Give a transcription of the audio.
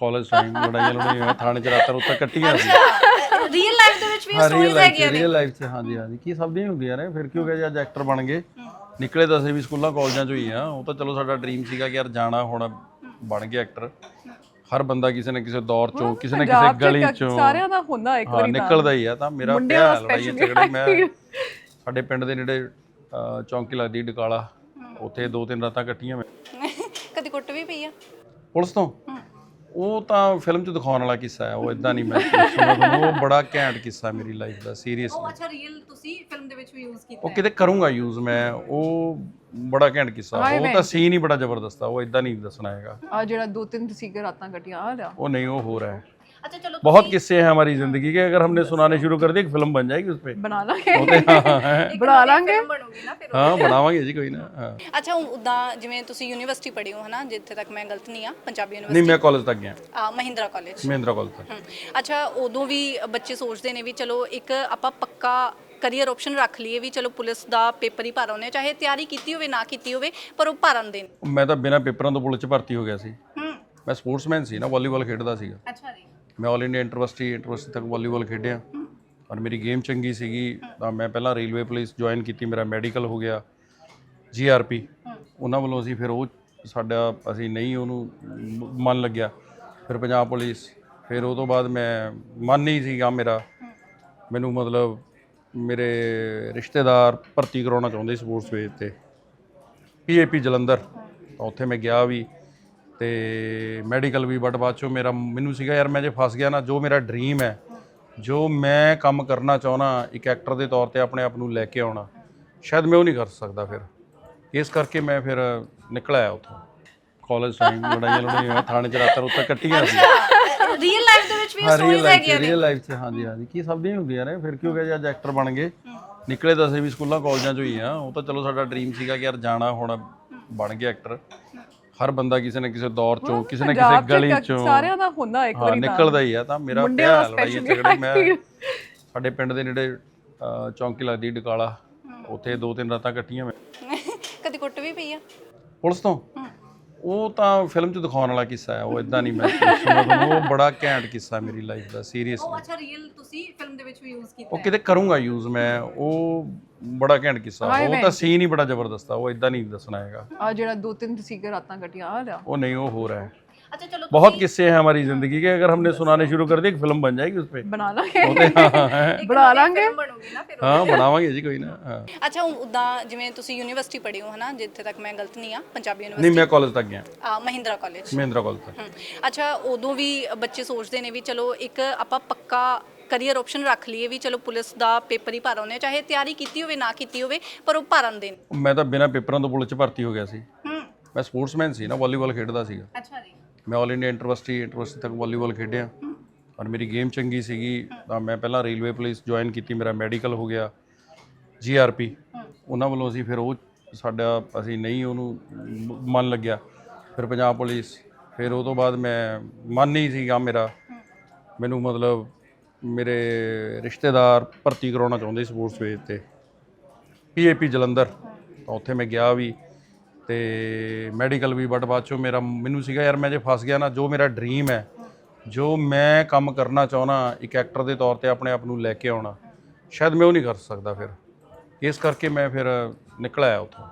College time ਲੜਾਈਆਂ ਲੜਾਈਆਂ ਥਾਣੇ ਚ ਰਾਤਾਂ ਰੁੱਤਾਂ ਕੱਟੀਆਂ ਸੀ। ਰੀਅਲ ਲਾਈਫ ਦੇ ਵਿੱਚ ਵੀ ਹਾਂ ਸਟੋਰੀਜ਼ ਹੈਗੀਆਂ ਨੇ। ਰੀਅਲ ਲਾਈਫ ਚ ਹਾਂਜੀ ਹਾਂਜੀ। ਕੀ ਸਭ ਦੀਆਂ ਹੁੰਦੀਆਂ ਨੇ ਫਿਰ ਕਿਉਂ ਗਿਆ ਜੀ ਅੱਜ ਐਕਟਰ ਬਣ ਗਏ? ਨਿਕਲੇ ਤਾਂ ਅਸੀਂ ਵੀ ਸਕੂਲਾਂ ਕਾਲਜਾਂ ਚੋਂ ਹੀ ਆ। ਉਹ ਤਾਂ ਚਲੋ ਸਾਡਾ ਡ੍ਰੀਮ ਸੀਗਾ ਕਿ ਯਾਰ ਜਾਣਾ ਹੁਣ ਬਣ ਗਿਆ ਐਕਟਰ ਹਰ ਬੰਦਾ ਕਿਸੇ ਨਾ ਕਿਸੇ ਦੌਰ ਚੋਂ ਕਿਸੇ ਨਾ ਕਿਸੇ ਗਲੀ ਕ- ਚੋਂ। ਸਾਰਿਆਂ ਦਾ ਹੁੰਦਾ ਇੱਕ ਹਾਂ ਵਾਰੀ ਤਾਂ। ਨਿਕਲਦਾ ਹੀ ਆ। ਤਾਂ ਮੇਰਾ ਮੁੰਡਿਆਂ ਪਿਆ ਦਾ ਲੜਾਈਆਂ specially ਝਗੜੇ ਮੈਂ ਸਾਡੇ ਪਿੰਡ ਦੇ ਨੇੜੇ ਚੌਂਕੀ ਲੱਗਦੀ ਡਕਾਲਾ। ਉੱਥੇ ਦੋ ਤਿੰਨ ਰਾਤਾਂ ਕੱਟੀਆਂ ਮੈਂ। ਕਦੀ ਕੁੱਟ ਵੀ ਪਈ ਆ। ਪੁਲਿਸ ਤੋਂ? ਉਹ ਤਾਂ ਫਿਲਮ 'ਚ ਦਿਖਾਉਣ ਵਾਲਾ ਕਿੱਸਾ ਹੈ ਉਹ ਇਦਾਂ ਨਹੀਂ ਮੈਂ ਦੱਸਣਾ ਤੁਹਾਨੂੰ ਉਹ ਬੜਾ ਘੈਂਟ ਕਿੱਸਾ ਮੇਰੀ ਲਾਈਫ ਦਾ ਉਹ ਸੀਰੀਅਸਲੀ ਅੱਛਾ ਰੀਅਲ ਤੁਸੀਂ ਫਿਲਮ ਦੇ ਵਿੱਚ ਵੀ ਯੂਜ਼ ਕੀਤਾ ਉਹ ਹੈ। ਕਿਤੇ ਕਰੂੰਗਾ ਯੂਜ਼ ਮੈਂ ਉਹ ਬੜਾ ਘੈਂਟ ਕਿੱਸਾ ਹਾਏ ਉਹ ਤਾਂ ਭੈਣ ਸੀਨ ਹੀ ਬੜਾ ਜ਼ਬਰਦਸਤ ਆ ਉਹ ਇਦਾਂ ਨਹੀਂ ਦੱਸਣਾ ਹੈਗਾ। ਆ ਜਿਹੜਾ ਦੋ ਤਿੰਨ ਤੁਸੀਂ ਰਾਤਾਂ ਕੱਟੀਆਂ ਆ ਲਿਆ। ਉਹ ਨਹੀਂ ਉਹ ਹੋਰ ਹੈ। है ਅੱਛਾ ਚਲੋ बहुत किस्से हैं हमारी जिंदगी के अगर हमने सुनाने शुरू कर दिए एक फिल्म बन जाएगी उस पर ਬਣਾ ਲਾਂਗੇ होते हाँ हैं ਬਣਾ ਲਾਂਗੇ ਫਿਲਮ ਬਣੂਗੀ ਨਾ ਫਿਰ हाँ बनावांगे जी कोई ना हाँ ਅੱਛਾ ਹੁਣ ਉਦਾਂ ਜਿਵੇਂ ਤੁਸੀਂ ਯੂਨੀਵਰਸਿਟੀ ਪੜ੍ਹੇ ਹੋ ਹਨਾ ਜਿੱਥੇ ਤੱਕ ਮੈਂ ਗਲਤ ਨਹੀਂ ਆ ਪੰਜਾਬੀ नहीं ਯੂਨੀਵਰਸਿਟੀ मैं कॉलेज तक गया ਆ ਮਹਿੰਦਰਾ ਕਾਲਜ महेंद्रा कॉलेज तक ਹਮ, ਅੱਛਾ ਉਦੋਂ ਵੀ ਬੱਚੇ ਸੋਚਦੇ ਨੇ ਵੀ ਚਲੋ ਇੱਕ ਆਪਾਂ ਪੱਕਾ ਕਰੀਅਰ ਆਪਸ਼ਨ ਰੱਖ ਲਈਏ ਵੀ ਚਲੋ ਪੁਲਿਸ ਦਾ ਪੇਪਰ ਹੀ ਭਰ ਆਉਂਦੇ ਹਾਂ, ਚਾਹੇ ਤਿਆਰੀ ਕੀਤੀ ਹੋਵੇ ਨਾ ਕੀਤੀ ਹੋਵੇ ਪਰ ਉਹ ਭਰ ਆਉਂਦੇ ਨੇ ਮੈਂ ਤਾਂ ਬਿਨਾਂ ਪੇਪਰਾਂ ਤੋਂ ਪੁਲਿਸ 'ਚ ਭਰਤੀ ਹੋ ਗਿਆ ਸੀ ਹੂੰ ਮੈਂ ਸਪੋਰਟਸਮੈਨ ਸੀ ਨਾ ਵਾਲੀਬਾਲ ਖੇਡਦਾ ਸੀਗਾ ਅੱਛਾ ਜੀ ਮੈਂ ਆਲ ਇੰਡੀਆ ਇੰਟਰਵਰਸਿਟੀ ਇੰਟਰਵਰਸਿਟੀ ਤੱਕ ਵਾਲੀਬਾਲ ਖੇਡਿਆ ਔਰ ਮੇਰੀ ਗੇਮ ਚੰਗੀ ਸੀਗੀ। ਤਾਂ ਮੈਂ ਪਹਿਲਾਂ ਰੇਲਵੇ ਪੁਲਿਸ ਜੁਆਇਨ ਕੀਤੀ, ਮੇਰਾ ਮੈਡੀਕਲ ਹੋ ਗਿਆ ਜੀਆਰਪੀ ਉਹਨਾਂ ਵੱਲੋਂ ਅਸੀਂ ਫਿਰ ਉਹ ਸਾਡਾ, ਅਸੀਂ ਨਹੀਂ ਉਹਨੂੰ ਮਨ ਲੱਗਿਆ। ਫਿਰ ਪੰਜਾਬ ਪੁਲਿਸ, ਫਿਰ ਉਹ ਤੋਂ ਬਾਅਦ ਮੈਂ ਮਨ ਨਹੀਂ ਸੀਗਾ ਮੇਰਾ। ਮੈਨੂੰ ਮਤਲਬ ਮੇਰੇ ਰਿਸ਼ਤੇਦਾਰ ਭਰਤੀ ਕਰਾਉਣਾ ਚਾਹੁੰਦੇ ਸਪੋਰਟਸ ਵੇਜ ਤੇ। ਪੀਏਪੀ ਜਲੰਧਰ ਉੱਥੇ ਮੈਂ ਗਿਆ ਵੀ। ਤੇ ਮੈਡੀਕਲ ਵੀ ਬਟ ਬਾਅਦ ਚੋਂ ਮੇਰਾ ਮੈਨੂੰ ਸੀਗਾ ਯਾਰ ਮੈਂ ਜੇ ਫਸ ਗਿਆ ਨਾ ਜੋ ਮੇਰਾ ਡ੍ਰੀਮ ਹੈ ਜੋ ਮੈਂ ਕੰਮ ਕਰਨਾ ਚਾਹੁੰਦਾ ਇੱਕ ਐਕਟਰ ਦੇ ਤੌਰ ਤੇ ਆਪਣੇ ਆਪ ਨੂੰ ਲੈ ਕੇ ਆਉਣਾ ਸ਼ਾਇਦ ਮੈਂ ਉਹ ਨਹੀਂ ਕਰ ਸਕਦਾ ਫਿਰ। ਇਸ ਕਰਕੇ ਮੈਂ ਫਿਰ ਨਿਕਲ ਆਇਆ ਉੱਥੋਂ। ਕਾਲਜ ਟਾਈਮ ਲੜਾਈਆਂ ਲੜਾਈਆਂ ਥਾਣੇ ਚ ਰਾਤਾਂ ਰੁੱਤਾਂ ਕੱਟੀਆਂ ਸੀ। ਰੀਅਲ ਲਾਈਫ ਦੇ ਵਿੱਚ ਵੀ ਸਟੋਰੀਜ਼ ਹੈਗੀਆਂ ਨੇ? ਰੀਅਲ ਲਾਈਫ ਚ ਹਾਂਜੀ ਹਾਂਜੀ। ਕੀ ਸਭ ਦੀਆਂ ਹੁੰਦੀਆਂ ਨੇ ਫਿਰ ਕਿਉਂ ਗਿਆ ਜੀ ਅੱਜ ਐਕਟਰ ਬਣ ਗਏ? ਨਿਕਲੇ ਤਾਂ ਅਸੀਂ ਵੀ ਸਕੂਲਾਂ ਕਾਲਜਾਂ ਚੋਂ ਹੀ ਆ। ਉਹ ਤਾਂ ਚਲੋ ਸਾਡਾ ਡ੍ਰੀਮ ਸੀਗਾ ਕਿ ਯਾਰ ਜਾਣਾ ਹੁਣ ਬਣ ਗਿਆ ਐਕਟਰ ਹਰ ਬੰਦਾ ਕਿਸੇ ਨਾ ਕਿਸੇ ਦੌਰ ਚੋਂ ਕਿਸੇ ਨਾ ਕਿਸੇ ਗਲੀ ਚੋਂ ਸਾਰਿਆਂ ਦਾ ਹੁੰਦਾ ਇੱਕ ਵਾਰੀ ਨਿਕਲਦਾ ਹੀ ਆ ਤਾਂ ਮੇਰਾ ਪਿਆ specially ਝਗੜੇ ਮੈਂ ਸਾਡੇ ਪਿੰਡ ਦੇ ਨੇੜੇ ਚੌਂਕੀ ਲੱਗਦੀ ਡਕਾਲਾ। ਉੱਥੇ ਦੋ ਤਿੰਨ ਰਾਤਾਂ ਕੱਟੀਆਂ ਮੈਂ। ਕਦੀ ਕੁੱਟ ਵੀ ਪਈ ਆ। ਪੁਲਿਸ ਤੋਂ? ਉਹ ਤਾਂ ਫਿਲਮ 'ਚ ਦਿਖਾਉਣ ਵਾਲਾ ਕਿੱਸਾ ਹੈ ਉਹ ਇਦਾਂ ਨਹੀਂ ਮੈਂ ਸੁਣਾ ਤੁਹਾਨੂੰ। ਉਹ ਬੜਾ ਘੈਂਟ ਕਿੱਸਾ ਮੇਰੀ ਲਾਈਫ ਦਾ ਸੀਰੀਅਸਲੀ ਅੱਛਾ ਰੀਅਲ ਤੁਸੀਂ ਫਿਲਮ ਦੇ ਵਿੱਚ ਵੀ ਯੂਜ਼ ਕੀਤਾ ਉਹ ਕਿਤੇ ਕਰੂੰਗਾ ਯੂਜ਼ ਮੈਂ। ਉਹ ਬੜਾ ਘੈਂਟ ਕਿੱਸਾ ਉਹ ਤਾਂ ਸੀਨ ਹੀ ਬੜਾ ਜ਼ਬਰਦਸਤ ਆ ਉਹ ਇਦਾਂ ਨਹੀਂ ਦੱਸਣਾ ਹੈਗਾ ਆ ਜਿਹੜਾ ਦੋ ਤਿੰਨ ਸੀਗੇ ਰਾਤਾਂ ਕੱਟੀਆਂ ਆ ਲਿਆ वो नहीं वो हो रहा है ਅੱਛਾ ਚਲੋ बहुत किस्से हैं हमारी जिंदगी के अगर हमने सुनाने शुरू कर दिए एक फिल्म बन जाएगी उस पर ਬਣਾ ਲਾਂਗੇ होते हाँ हैं ਬਣਾ ਲਾਂਗੇ ਫਿਲਮ ਬਣੂਗੀ ਨਾ ਫਿਰ हाँ बनावांगे जी कोई ना हाँ ਅੱਛਾ ਹੁਣ ਉਦਾਂ ਜਿਵੇਂ ਤੁਸੀਂ ਯੂਨੀਵਰਸਿਟੀ ਪੜ੍ਹੇ ਹੋ ਹਨਾ ਜਿੱਥੇ ਤੱਕ ਮੈਂ ਗਲਤ ਨਹੀਂ ਆ ਪੰਜਾਬੀ नहीं ਯੂਨੀਵਰਸਿਟੀ मैं कॉलेज तक गया ਆ ਮਹਿੰਦਰਾ ਕਾਲਜ महेंद्रा कॉलेज तक ਹਮ, ਅੱਛਾ ਉਦੋਂ ਵੀ ਬੱਚੇ ਸੋਚਦੇ ਨੇ ਵੀ ਚਲੋ ਇੱਕ ਆਪਾਂ ਪੱਕਾ ਕਰੀਅਰ ਆਪਸ਼ਨ ਰੱਖ ਲਈਏ ਵੀ ਚਲੋ ਪੁਲਿਸ ਦਾ ਪੇਪਰ ਹੀ ਭਰ ਆਉਂਦੇ ਹਾਂ, ਚਾਹੇ ਤਿਆਰੀ ਕੀਤੀ ਹੋਵੇ ਨਾ ਕੀਤੀ ਹੋਵੇ ਪਰ ਉਹ ਭਰ ਆਉਂਦੇ ਨੇ। मैं ਤਾਂ ਬਿਨਾਂ ਪੇਪਰਾਂ ਤੋਂ ਪੁਲਿਸ 'ਚ ਭਰਤੀ ਹੋ ਗਿਆ ਸੀ। ਹੂੰ। ਮੈਂ ਸਪੋਰਟਸਮੈਨ ਸੀ ਨਾ ਵਾਲੀਬਾਲ ਖੇਡਦਾ ਸੀਗਾ। ਅੱਛਾ ਜੀ। ਮੈਂ ਆਲ ਇੰਡੀਆ ਇੰਟਰਵਰਸਿਟੀ ਇੰਟਰਵਰਸਿਟੀ ਤੱਕ ਵਾਲੀਬਾਲ ਖੇਡਿਆ। ਔਰ ਮੇਰੀ ਗੇਮ ਚੰਗੀ ਸੀਗੀ। ਤਾਂ ਮੈਂ ਪਹਿਲਾਂ ਰੇਲਵੇ ਪੁਲਿਸ ਜੁਆਇਨ ਕੀਤੀ ਮੇਰਾ ਮੈਡੀਕਲ ਹੋ ਗਿਆ ਜੀਆਰਪੀ ਉਹਨਾਂ ਵੱਲੋਂ ਅਸੀਂ ਫਿਰ ਉਹ ਸਾਡਾ ਅਸੀਂ ਨਹੀਂ ਉਹਨੂੰ ਮ- ਮਨ ਲੱਗਿਆ। ਫਿਰ ਪੰਜਾਬ ਪੁਲਿਸ ਫਿਰ ਉਹ ਤੋਂ ਬਾਅਦ ਮੈਂ ਮਨ ਨਹੀਂ ਸੀਗਾ ਮੇਰਾ। ਮੈਨੂੰ ਮਤਲਬ ਮੇਰੇ ਰਿਸ਼ਤੇਦਾਰ ਭਰਤੀ ਕਰਾਉਣਾ ਚਾਹੁੰਦੇ ਸੀ ਸਪੋਰਟਸ ਵੇਜ ਤੇ। ਪੀਏਪੀ ਜਲੰਧਰ। ਤਾਂ ਉੱਥੇ ਮੈਂ ਗਿਆ ਵੀ ਤੇ ਮੈਡੀਕਲ ਵੀ ਬਟ ਬਾਅਦ ਚੋਂ ਮੇਰਾ ਮੈਨੂੰ ਸੀਗਾ, ਯਾਰ ਮੈਂ ਜੇ ਫਸ ਗਿਆ ਨਾ, ਜੋ ਮੇਰਾ ਡ੍ਰੀਮ ਹੈ, ਜੋ ਮੈਂ ਕੰਮ ਕਰਨਾ ਚਾਹੁੰਦਾ, ਇੱਕ ਐਕਟਰ ਦੇ ਤੌਰ ਤੇ ਆਪਣੇ ਆਪ ਨੂੰ ਲੈ ਕੇ ਆਉਣਾ, ਸ਼ਾਇਦ ਮੈਂ ਉਹ ਨਹੀਂ ਕਰ ਸਕਦਾ ਫਿਰ। ਇਸ ਕਰਕੇ ਮੈਂ ਫਿਰ ਨਿਕਲ ਆਇਆ ਉੱਥੋਂ।